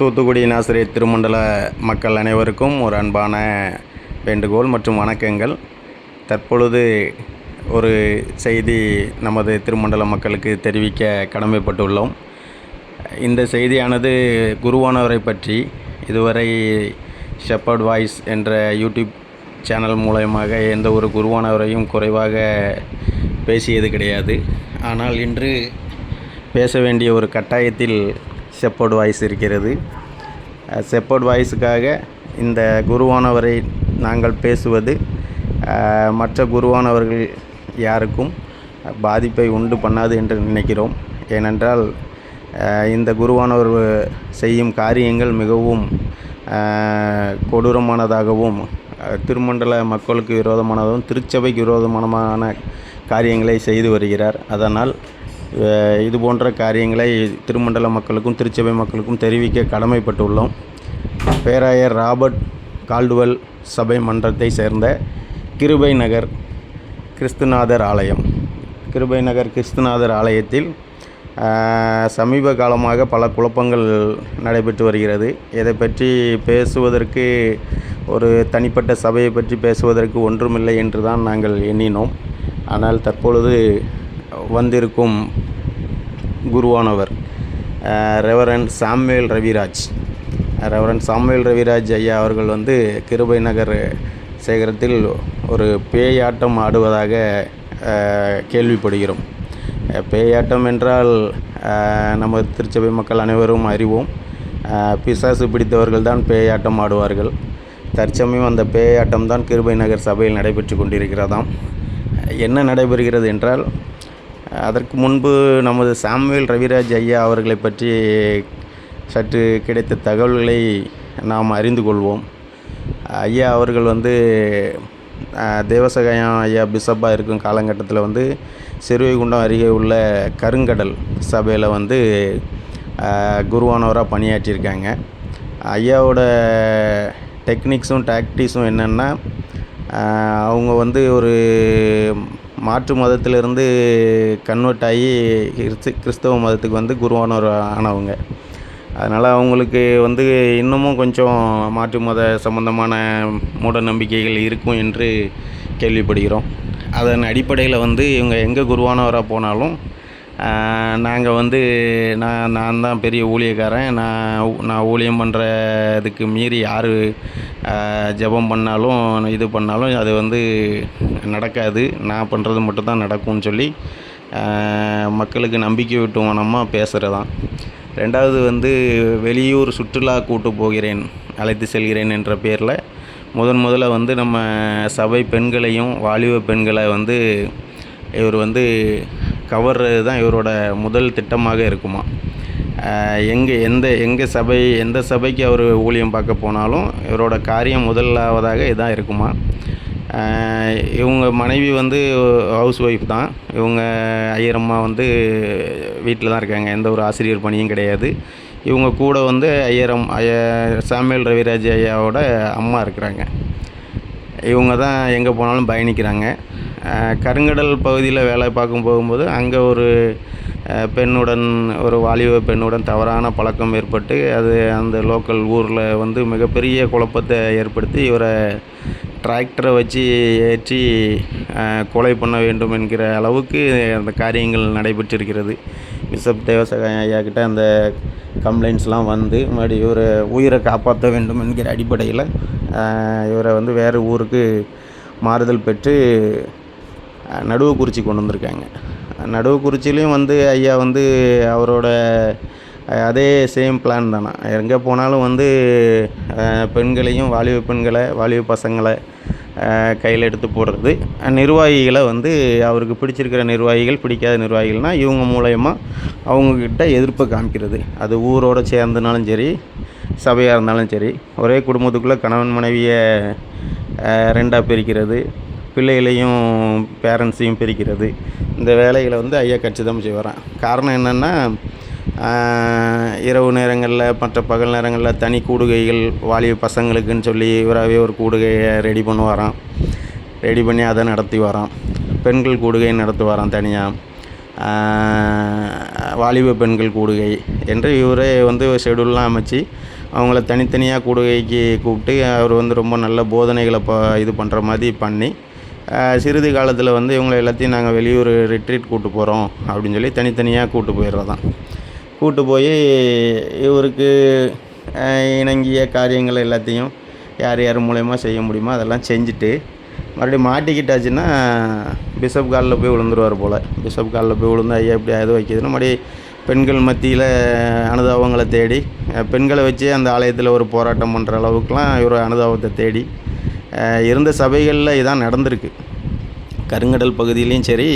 தூத்துக்குடி நாசிரியர் திருமண்டல மக்கள் அனைவருக்கும் ஒரு அன்பான வேண்டுகோள் மற்றும் வணக்கங்கள். தற்பொழுது ஒரு செய்தி நமது திருமண்டல மக்களுக்கு தெரிவிக்க கடமைப்பட்டுள்ளோம். இந்த செய்தியானது குருவானவரை பற்றி இதுவரை ஷெப்பர்ட் வாய்ஸ் என்ற யூடியூப் சேனல் மூலயமாக எந்த ஒரு குருவானவரையும் குறைவாக பேசியது கிடையாது. ஆனால் இன்று பேச வேண்டிய ஒரு கட்டாயத்தில் செப்போர்ட் வாய்ஸ் இருக்கிறது. செப்போர்ட் வாய்ஸுக்காக இந்த குருவானவரை நாங்கள் பேசுவது மற்ற குருவானவர்கள் யாருக்கும் பாதிப்பை உண்டு பண்ணாது என்று நினைக்கிறோம். ஏனென்றால் இந்த குருவானவர் செய்யும் காரியங்கள் மிகவும் கொடூரமானதாகவும் திருமண்டல மக்களுக்கு விரோதமானதும் திருச்சபைக்கு விரோதமான காரியங்களை செய்து வருகிறார். அதனால் இது போன்ற காரியங்களை திருமண்டல மக்களுக்கும் திருச்சபை மக்களுக்கும் தெரிவிக்க கடமைப்பட்டுள்ளோம். பேராயர் ராபர்ட் கால்டுவெல் சபை மன்றத்தை சேர்ந்த கிருபை நகர் கிறிஸ்துநாதர் ஆலயம். கிருபை நகர் கிறிஸ்துநாதர் ஆலயத்தில் சமீப காலமாக பல குழப்பங்கள் நடைபெற்று வருகிறது. இதை பற்றி பேசுவதற்கு ஒரு தனிப்பட்ட சபையை பற்றி பேசுவதற்கு ஒன்றுமில்லை என்று தான் நாங்கள் எண்ணினோம். ஆனால் தற்பொழுது வந்திருக்கும் குருவானவர் reverend Samuel Raviraj. Reverend Samuel Raviraj ஐயா அவர்கள் வந்து கிருபை நகர் சேகரத்தில் ஒரு பேயாட்டம் ஆடுவதாக கேள்விப்படுகிறோம். பேயாட்டம் என்றால் நம்ம திருச்சபை மக்கள் அனைவரும் அறிவோம். பிசாசு பிடித்தவர்கள் தான் பேயாட்டம் ஆடுவார்கள். தற்சமயம் அந்த பேயாட்டம் தான் கிருபை நகர் சபையில் நடைபெற்று கொண்டிருக்கிறதாம். என்ன நடைபெறுகிறது என்றால் அதற்கு முன்பு நமது சாமுவேல் ரவிராஜ் ஐயா அவர்களை பற்றி சற்று கிடைத்த தகவல்களை நாம் அறிந்து கொள்வோம். ஐயா அவர்கள் வந்து தேவசகாயம் ஐயா பிஷப்பாக இருக்கும் காலகட்டத்தில் வந்து சிறுவைகுண்டம் அருகே உள்ள கருங்கடல் சபையில் வந்து குருவானவராக பணியாற்றியிருக்காங்க. ஐயாவோட டெக்னிக்ஸும் டாக்டிக்ஸும் என்னென்னா அவங்க வந்து ஒரு மாற்று மதத்திலிருந்து கன்வெர்ட் ஆகி கிறிஸ்து கிறிஸ்தவ மதத்துக்கு வந்து குருவானவர் ஆனவங்க. அதனால் அவங்களுக்கு வந்து இன்னமும் கொஞ்சம் மாற்று மத சம்பந்தமான மூட நம்பிக்கைகள் இருக்கும் என்று கேள்விப்படுகிறோம். அதன் அடிப்படையில் வந்து இவங்க எங்கே குருவானவராக போனாலும் நாங்கள் வந்து நான் நான் தான் பெரிய ஊழியக்காரன். நான் நான் ஊழியம் பண்ணுறதுக்கு மீறி யார் ஜெபம் பண்ணாலும் இது பண்ணாலும் அது வந்து நடக்காது. நான் பண்ணுறது மட்டும்தான் நடக்கும்னு சொல்லி மக்களுக்கு நம்பிக்கை விட்டுவனமாக பேசுகிறதான் ரெண்டாவது வந்து வெளியூர் சுற்றுலா கூட்டு போகிறேன் அழைத்து செல்கிறேன் என்ற பேரில் முதன் முதல்ல வந்து நம்ம சபை பெண்களையும் வாலிப பெண்களை வந்து இவர் வந்து கவர்றது தான் இவரோட முதல் திட்டமாக இருக்குமா. எங்கே எந்த எங்கே சபை எந்த சபைக்கு அவர் ஊழியம் பார்க்க போனாலும் இவரோட காரியம் முதலாவதாக இதான் இருக்குமா? இவங்க மனைவி வந்து ஹவுஸ் ஒய்ஃப் தான். இவங்க ஐயரம்மா வந்து வீட்டில் தான் இருக்காங்க. எந்த ஒரு ஆசிரியர் பணியும் கிடையாது. இவங்க கூட வந்து ஐயரம் ஐய சாமியல் ரவிராஜ் ஐயாவோட அம்மா இருக்கிறாங்க. இவங்க தான் எங்கே போனாலும் பயணிக்கிறாங்க. கருங்கடல் பகுதியில் வேலை பார்க்கும் போகும்போது அங்கே ஒரு பெண்ணுடன் ஒரு வாலிப பெண்ணுடன் தவறான பழக்கம் ஏற்பட்டு அது அந்த லோக்கல் ஊரில் வந்து மிகப்பெரிய குழப்பத்தை ஏற்படுத்தி இவரை டிராக்டரை வச்சு ஏற்றி கொலை பண்ண வேண்டும் என்கிற அளவுக்கு அந்த காரியங்கள் நடைபெற்றிருக்கிறது. பிஷப் தேவசகாயம் ஐயா கிட்ட அந்த கம்ப்ளைண்ட்ஸ்லாம் வந்து மறுபடி இவரை உயிரை காப்பாற்ற வேண்டும் என்கிற அடிப்படையில் இவரை வந்து வேறு ஊருக்கு மாறுதல் பெற்று நடுவு குறிச்சி கொண்டு வந்திருக்காங்க. நடுவுக்குறிச்சிலையும் வந்து ஐயா வந்து அவரோட அதே சேம் பிளான் தானா? எங்கே போனாலும் வந்து பெண்களையும் வாலிப பெண்களை வாலிப பசங்களை கையில் எடுத்து போடுறது. நிர்வாகிகளை வந்து அவருக்கு பிடிச்சிருக்கிற நிர்வாகிகள் பிடிக்காத நிர்வாகிகள்னால் இவங்க மூலயமா அவங்கக்கிட்ட எதிர்ப்பை காமிக்கிறது. அது ஊரோட சேர்ந்தனாலும் சரி சபையாக இருந்தாலும் சரி ஒரே குடும்பத்துக்குள்ளே கணவன் மனைவியை ரெண்டாக பிரிக்கிறது. பிள்ளைகளையும் பேரண்ட்ஸையும் பிரிக்கிறது. இந்த வேலைகளை வந்து ஐயா கச்சிதம் செய்வாராம் காரணம் என்னென்னா இரவு நேரங்களில் மற்ற பகல் நேரங்களில் தனி கூடுகைகள் வாலிப பசங்களுக்குன்னு சொல்லி இவராகவே ஒரு கூடுகையை ரெடி பண்ணுவாராம். ரெடி பண்ணி அதை நடத்தி வரோம். பெண்கள் கூடுகை நடத்துவாராம் தனியாக வாலிப பெண்கள் கூடுகை என்று இவரே வந்து ஷெடியூல்லாம் அமைச்சு அவங்கள தனித்தனியாக கூடுகைக்கு கூப்பிட்டு அவர் வந்து ரொம்ப நல்ல போதனைகளை ப இது பண்ணுற மாதிரி பண்ணி சிறிது காலத்தில் வந்து இவங்களை எல்லாத்தையும் நாங்கள் வெளியூர் ரிட்ரீட் கூப்பிட்டு போகிறோம் அப்படின்னு சொல்லி தனித்தனியாக கூப்பிட்டு போயிடுறதான் கூப்பிட்டு போய் இவருக்கு இணங்கிய காரியங்கள் எல்லாத்தையும் யார் யார் மூலயமா செய்ய முடியுமோ அதெல்லாம் செஞ்சுட்டு மறுபடியும் மாட்டிக்கிட்டாச்சுன்னா பிஷப் காலில் போய் விழுந்துருவார் போல். பிஷப் காலில் போய் விழுந்து ஐயா இப்படி எது வைக்கிதுன்னு மறுபடி பெண்கள் மத்தியில் அனுதாபங்களை தேடி பெண்களை வச்சு அந்த ஆலயத்தில் ஒரு போராட்டம் பண்ணுற அளவுக்குலாம் இவர் அனுதாபத்தை தேடி இருந்த சபைகளில் இதான் நடந்திருக்கு. கருங்கடல் பகுதியிலையும் சரி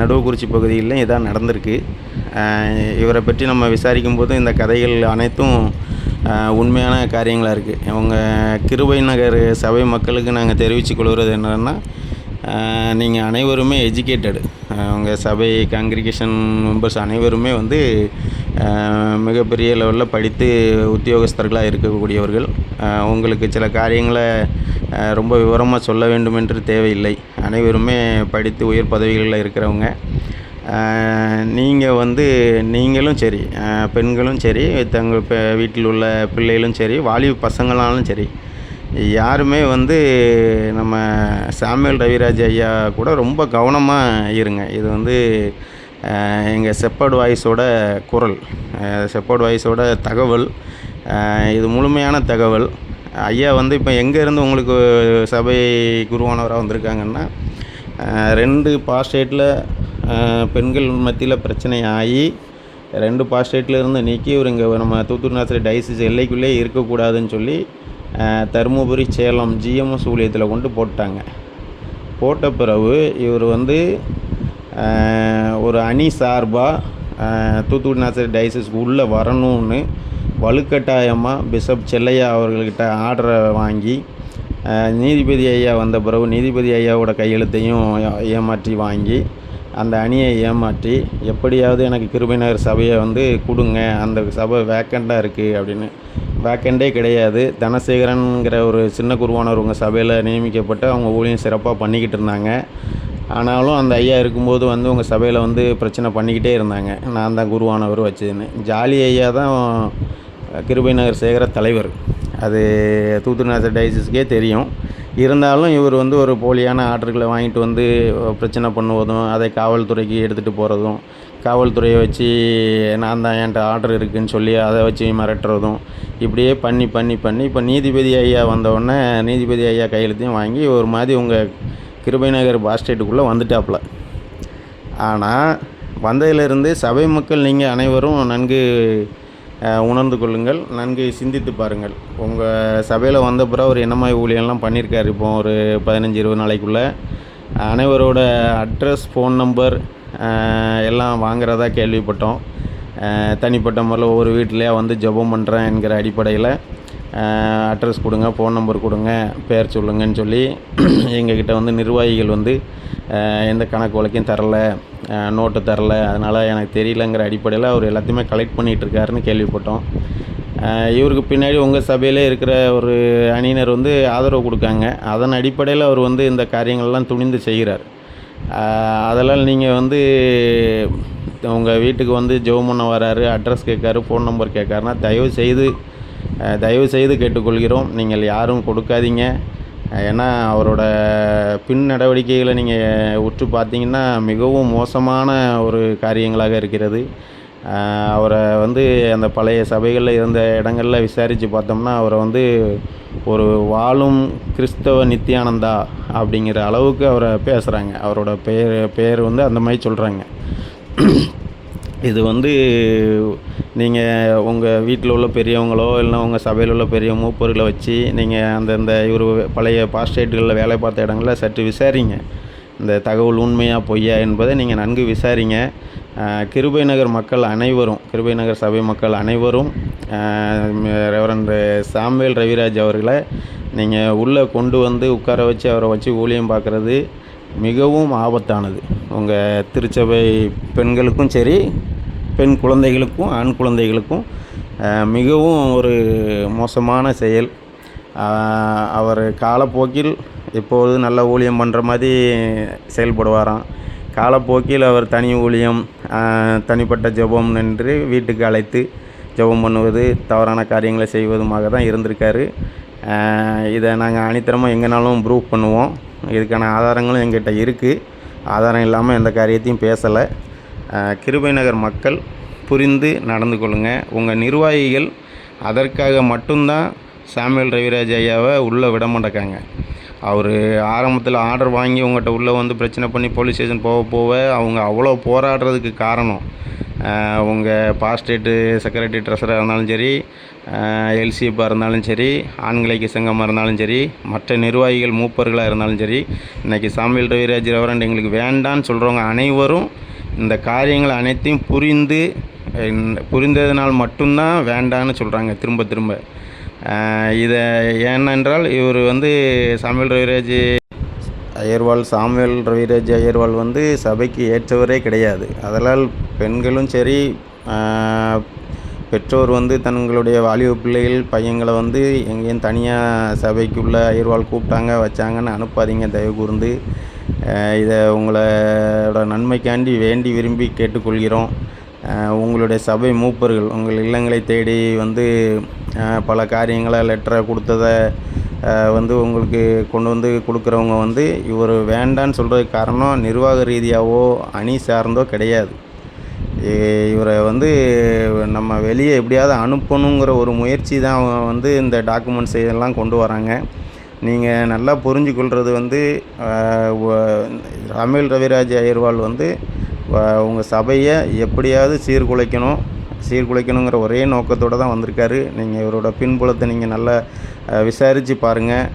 நடுவுக்குறிச்சி பகுதியிலையும் இதான் நடந்திருக்கு. இவரை பற்றி நம்ம விசாரிக்கும் போது இந்த கதைகள் அனைத்தும் உண்மையான காரியங்களாக இருக்குது இவங்க கிருபை நகர் சபை மக்களுக்கு நாங்கள் தெரிவித்து கொள்வது என்னென்னா நீங்கள் அனைவருமே எஜுகேட்டடு அவங்க சபை காங்கிரிகேஷன் மெம்பர்ஸ் அனைவருமே வந்து மிகப்பெரிய லெவலில் படித்து உத்தியோகஸ்தர்களாக இருக்கக்கூடியவர்கள். உங்களுக்கு சில காரியங்களை ரொம்ப விவரமாக சொல்ல வேண்டும் என்று தேவையில்லை. அனைவருமே படித்து உயர் பதவிகளில் இருக்கிறவங்க. நீங்கள் வந்து நீங்களும் சரி பெண்களும் சரி தங்கள் வீட்டில் உள்ள பிள்ளைகளும் சரி வாலிப பசங்களாலும் சரி யாருமே வந்து நம்ம சாமுவேல் ரவிராஜ் ஐயா கூட ரொம்ப கவனமாக இருங்க. இது வந்து எங்கள் செப்பர்டு வாய்ஸோட குரல் செப்பர்டு வாய்ஸோட தகவல் இது முழுமையான தகவல். ஐயா வந்து இப்போ எங்கேருந்து உங்களுக்கு சபை குருவானவராக வந்திருக்காங்கன்னா ரெண்டு பாஸ்டேட்டில் பெண்கள் மத்தியில் பிரச்சனை ஆகி ரெண்டு பாஸ்டேட்டில் இருந்து நீக்கி இவர் இங்கே நம்ம தூத்துக்குடி நாசிரி டைசிஸ் எல்லைக்குள்ளே இருக்கக்கூடாதுன்னு சொல்லி தருமபுரி சேலம் ஜிஎம்எஸ் ஊழியத்தில் கொண்டு போட்டாங்க. போட்ட பிறகு இவர் வந்து ஒரு அணி சார்பாக தூத்துக்குடி நாசரி டைசஸ்க்கு உள்ளே வரணும்னு வலுக்கட்டாயமாக பிஷப் செல்லையா அவர்கள்கிட்ட ஆர்டரை வாங்கி நீதிபதி ஐயா வந்த பிறகு நீதிபதி ஐயாவோட கையெழுத்தையும் ஏமாற்றி வாங்கி அந்த அணியை ஏமாற்றி எப்படியாவது எனக்கு கிருபிநகர் சபையை வந்து கொடுங்க அந்த சபை வேக்கண்டாக இருக்குது அப்படின்னு. வேக்கண்டே கிடையாது. தனசேகரனுங்கிற ஒரு சின்ன குருவானவர் உங்கள் சபையில் நியமிக்கப்பட்டு அவங்க ஊழியம் சிறப்பாக பண்ணிக்கிட்டு இருந்தாங்க. ஆனாலும் அந்த ஐயா இருக்கும்போது வந்து உங்கள் சபையில் வந்து பிரச்சனை பண்ணிக்கிட்டே இருந்தாங்க. நான் தான் குருவானவர் வச்சதுன்னு. ஜாலி ஐயா தான் கிருபை நகர் சேகர தலைவர். அது தூத்துநாசர் டைசிஸ்க்கே தெரியும். இருந்தாலும் இவர் வந்து ஒரு போலியான ஆர்டர்களை வாங்கிட்டு வந்து பிரச்சனை பண்ணுவதும் அதை காவல்துறைக்கு எடுத்துகிட்டு போகிறதும் காவல்துறையை வச்சு நான் தான் என்கிட்ட ஆர்டர் இருக்குதுன்னு சொல்லி அதை வச்சு மிரட்டுறதும் இப்படியே பண்ணி பண்ணி பண்ணி இப்போ நீதிபதி ஐயா வந்தவுடனே நீதிபதி ஐயா கையெழுத்தையும் வாங்கி ஒரு மாதிரி உங்கள் கிருபை நகர் ஸ்டேட்டுக்குள்ளே வந்துட்டாப்புல ஆனால் வந்ததிலிருந்து சபை மக்கள் நீங்கள் அனைவரும் நன்கு உணர்ந்து கொள்ளுங்கள் நன்கு சிந்தித்து பாருங்கள். உங்கள் சபையில் வந்த பிறகு அவர் என்ன மாதிரி ஊழியெல்லாம் பண்ணியிருக்காரு இப்போ ஒரு பதினஞ்சு இருபது நாளைக்குள்ளே. அனைவரோட அட்ரஸ் ஃபோன் நம்பர் எல்லாம் வாங்குறதா கேள்விப்பட்டோம். தனிப்பட்ட முறையில் ஒவ்வொரு வீட்டிலையாக வந்து ஜெபம் பண்ணுறேன் என்கிற அடிப்படையில். அட்ரஸ் கொடுங்க ஃபோன் நம்பர் கொடுங்க பேர் சொல்லுங்கன்னு சொல்லி எங்கக்கிட்ட வந்து நிர்வாகிகள் வந்து எந்த கணக்கு வழக்கையும் தரல நோட்டு தரல. அதனால் எனக்கு தெரியலங்கிற அடிப்படையில் அவர் எல்லாத்தையுமே கலெக்ட் பண்ணிகிட்ருக்காருன்னு கேள்விப்பட்டோம். இவருக்கு பின்னாடி உங்கள் சபையிலே இருக்கிற ஒரு அணியினர் வந்து ஆதரவு கொடுக்காங்க. அதன் அடிப்படையில் அவர் வந்து இந்த காரியங்கள்லாம் துணிந்து செய்கிறார். அதெல்லாம் நீங்கள் வந்து உங்கள் வீட்டுக்கு வந்து ஜெபம் பண்ண வராரு அட்ரஸ் கேட்காரு ஃபோன் நம்பர் கேட்காருன்னா தயவு செய்து தயவுசெய்து கேட்டுக்கொள்கிறோம். நீங்கள் யாரும் கொடுக்காதீங்க. ஏன்னா அவரோட பின் நடவடிக்கைகளை நீங்கள் உற்று பார்த்தீங்கன்னா மிகவும் மோசமான ஒரு காரியங்களாக இருக்கிறது. அவரை வந்து அந்த பழைய சபைகளில் இருந்த இடங்களில் விசாரித்து பார்த்தோம்னா அவரை வந்து ஒரு வாழும் கிறிஸ்தவ நித்யானந்தா அப்படிங்கிற அளவுக்கு அவரை பேசுகிறாங்க அவரோட பேர் பேர் வந்து அந்த மாதிரி சொல்கிறாங்க இது வந்து நீங்கள் உங்கள் வீட்டில் உள்ள பெரியவங்களோ இல்லைனா உங்கள் சபையில் உள்ள பெரிய மூப்பர்களை வச்சு நீங்கள் அந்தந்த இவர் பழைய பாஸ்டேட்டுகளில் வேலை பார்த்த இடங்களில் சற்று விசாரிங்க. இந்த தகவல் உண்மையாக பொய்யா என்பதை நீங்கள் நன்கு விசாரிங்க. கிருபை நகர் மக்கள் அனைவரும் கிருபை நகர் சபை மக்கள் அனைவரும் ரெவரண்ட் சாம்வேல் ரவிராஜ் அவர்களை நீங்கள் உள்ளே கொண்டு வந்து உட்கார வச்சு அவரை வச்சு ஊழியம் பார்க்குறது மிகவும் ஆபத்தானது. உங்கள் திருச்சபை பெண்களுக்கும் சரி பெண் குழந்தைகளுக்கும் ஆண் குழந்தைகளுக்கும் மிகவும் ஒரு மோசமான செயல். அவர் காலப்போக்கில் இப்போது நல்ல ஊழியம் பண்ணுற மாதிரி செயல்படுவாராம். காலப்போக்கில் அவர் தனி ஊழியம் தனிப்பட்ட ஜெபம் என்று வீட்டுக்கு அழைத்து ஜெபம் பண்ணுவது தவறான காரியங்களை செய்வதுமாக தான் இருந்திருக்காரு. இதை நாங்கள் அனித்தரமாக எங்கேனாலும் ப்ரூவ் பண்ணுவோம். இதுக்கான ஆதாரங்களும் எங்கிட்ட இருக்குது ஆதாரம் இல்லாமல் எந்த காரியத்தையும் பேசலை. கிருபை நகர் மக்கள் புரிந்து நடந்து கொள்ளுங்கள் உங்கள் நிர்வாகிகள் அதற்காக மட்டும்தான் சாமுவேல் ரவிராஜ் ஐயாவை உள்ளே விட மாட்டேக்காங்க அவர் ஆரம்பத்தில் ஆர்டர் வாங்கி உங்கள்கிட்ட உள்ளே வந்து பிரச்சனை பண்ணி போலீஸ் ஸ்டேஷன் போக போக அவங்க அவ்வளோ போராடுறதுக்கு காரணம். உங்கள் பாஸ்டேட்டு செக்ரட்டரி ட்ரெஸராக இருந்தாலும் சரி எல்சிஎப்பாக இருந்தாலும் சரி ஆண்களைக்கு சங்கமாக இருந்தாலும் சரி மற்ற நிர்வாகிகள் மூப்பர்களாக இருந்தாலும் சரி இன்றைக்கி சாமியல் ரவிராஜ் ரவரண்ட் எங்களுக்கு வேண்டான்னு சொல்கிறவங்க அனைவரும் இந்த காரியங்கள் அனைத்தையும் புரிந்து புரிந்ததினால் மட்டும்தான் வேண்டான்னு சொல்கிறாங்க திரும்ப திரும்ப. இதை ஏனென்றால் இவர் வந்து சமையல் ரவிராஜ் அய்யர்வால் சாமுவேல் ரவிராஜ் அய்யர்வால் வந்து சபைக்கு ஏற்றவரே கிடையாது. அதனால் பெண்களும் சரி பெற்றோர் வந்து தங்களுடைய வாலிப பிள்ளைகள் பையங்களை வந்து எங்கேயும் தனியாக சபைக்குள்ளே அயர்வால் கூப்பிட்டாங்க வச்சாங்கன்னு அனுப்பாதீங்க தயவு கூர்ந்து. இதை உங்களோட நன்மைக்காண்டி வேண்டி விரும்பி கேட்டுக்கொள்கிறோம். உங்களுடைய சபை மூப்பர்கள் உங்கள் இல்லங்களை தேடி வந்து பல காரியங்களை லெட்டரை கொடுத்ததை வந்து உங்களுக்கு கொண்டு வந்து கொடுக்குறவங்க வந்து இவர் வேண்டான்னு சொல்கிறதுக்கு காரணம் நிர்வாக ரீதியாகவோ அணி சார்ந்தோ கிடையாது. இவரை வந்து நம்ம வெளியே எப்படியாவது அனுப்பணுங்கிற ஒரு முயற்சி தான் வந்து இந்த டாக்குமெண்ட்ஸ் இதெல்லாம் கொண்டு வராங்க. நீங்கள் நல்லா புரிஞ்சுக்கொள்கிறது வந்து அமில் ரவிராஜ் அயர்வால் வந்து உங்கள் சபையை எப்படியாவது சீர்குலைக்கணும் சீர்குலைக்கணுங்கிற ஒரே நோக்கத்தோடு தான் வந்திருக்காரு. நீங்கள் இவரோட பின்புலத்தை நீங்கள் நல்லா விசாரித்து பாருங்கள்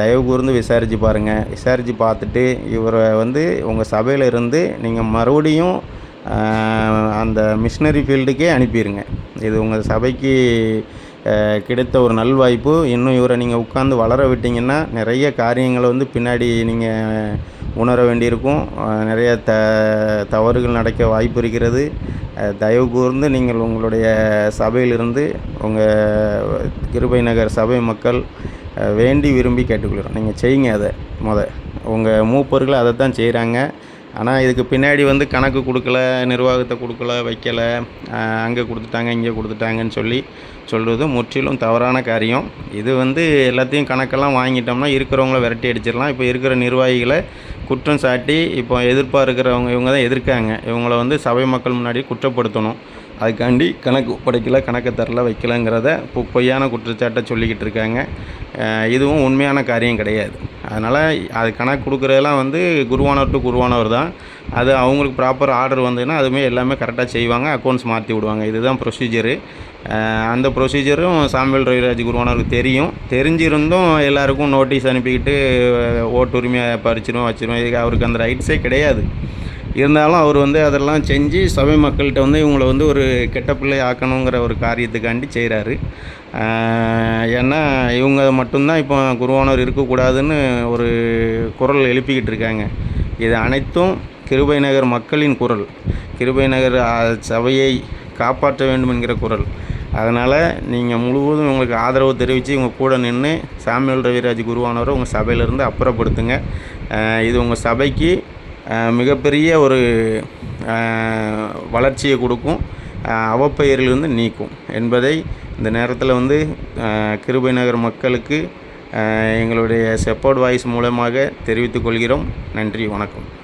தயவு கூர்ந்து விசாரித்து பாருங்கள் விசாரித்து பார்த்துட்டு இவரை வந்து உங்கள் சபையில் இருந்து நீங்கள் மறுபடியும் அந்த மிஷினரி ஃபீல்டுக்கே அனுப்பிடுங்க இது உங்கள் சபைக்கு கிடைத்த ஒரு நல்வாய்ப்பு. இன்னும் இவரை நீங்கள் உட்காந்து வளர விட்டிங்கன்னா நிறைய காரியங்களை வந்து பின்னாடி நீங்கள் உணர வேண்டியிருக்கும். நிறைய த தவறுகள் நடக்க வாய்ப்பு இருக்கிறது. தயவு கூர்ந்து நீங்கள் உங்களுடைய சபையிலிருந்து உங்கள் கிருபை நகர் சபை மக்கள் வேண்டி விரும்பி கேட்டுக்கொள்கிறோம். நீங்கள் செய்யுங்க அதை முத. உங்கள் மூப்பர்கள் அதை தான் செய்கிறாங்க ஆனால் இதுக்கு பின்னாடி வந்து கணக்கு கொடுக்கல நிர்வாகத்தை கொடுக்கல வைக்கலை. அங்கே கொடுத்துட்டாங்க இங்கே கொடுத்துட்டாங்கன்னு சொல்லி சொல்கிறது முற்றிலும் தவறான காரியம். இது வந்து எல்லாத்தையும் கணக்கெல்லாம் வாங்கிட்டோம்னா இருக்கிறவங்கள விரட்டி அடிச்சிடலாம். இப்போ இருக்கிற நிர்வாகிகளை குற்றம் சாட்டி இப்போ எதிர்ப்பாக இருக்கிறவங்க இவங்க தான் எதிர்க்காங்க. இவங்கள வந்து சபை மக்கள் முன்னாடி குற்றப்படுத்தணும். அதுக்காண்டி கணக்கு படைக்கல கணக்கு தரல வைக்கலங்கிறத பொய்யான குற்றச்சாட்டை சொல்லிக்கிட்டு இருக்காங்க. இதுவும் உண்மையான காரியம் கிடையாது. அதனால் அது கணக்கு கொடுக்குறதெல்லாம் வந்து குருவானவர் டு குருவானவர் தான். அது அவங்களுக்கு ப்ராப்பர் ஆர்டர் வந்ததுன்னா அதுவுமே எல்லாமே கரெக்டாக செய்வாங்க அக்கௌண்ட்ஸ் மாற்றி விடுவாங்க. இதுதான் ப்ரொசீஜரு அந்த ப்ரொசீஜரும் சாம்பியல் ரவிராஜ் குருவானவருக்கு தெரியும். தெரிஞ்சிருந்தும் எல்லாருக்கும் நோட்டீஸ் அனுப்பிக்கிட்டு ஓட்டு உரிமையை பறிச்சிடும் வச்சிடும் இதுக்கு அவருக்கு அந்த ரைட்ஸே கிடையாது. இருந்தாலும் அவர் வந்து அதெல்லாம் செஞ்சு சபை மக்கள்கிட்ட வந்து இவங்களை வந்து ஒரு கெட்ட பிள்ளை ஆக்கணுங்கிற ஒரு காரியத்துக்காண்டி செய்கிறாரு ஏன்னா இவங்க மட்டும்தான் இப்போ குருவானவர் இருக்கக்கூடாதுன்னு ஒரு குரல் எழுப்பிக்கிட்டு இருக்காங்க. இது அனைத்தும் கிருபை நகர் மக்களின் குரல். கிருபை நகர் சபையை காப்பாற்ற வேண்டும் என்கிற குரல். அதனால் நீங்கள் முழுவதும் உங்களுக்கு ஆதரவு தெரிவித்து உங்கள் கூட நின்று சாமியல் ரவிராஜ் குருவானவரை உங்கள் சபையிலேருந்து அப்புறப்படுத்துங்க. இது உங்கள் சபைக்கு மிகப்பெரிய ஒரு வளர்ச்சியை கொடுக்கும். அவப்பெயரிலிருந்து நீக்கும் என்பதை இந்த நேரத்தில் வந்து கிருபை நகர் மக்களுக்கு எங்களுடைய செப்போர்ட் வாய்ஸ் மூலமாக தெரிவித்துக் கொள்கிறோம். நன்றி வணக்கம்.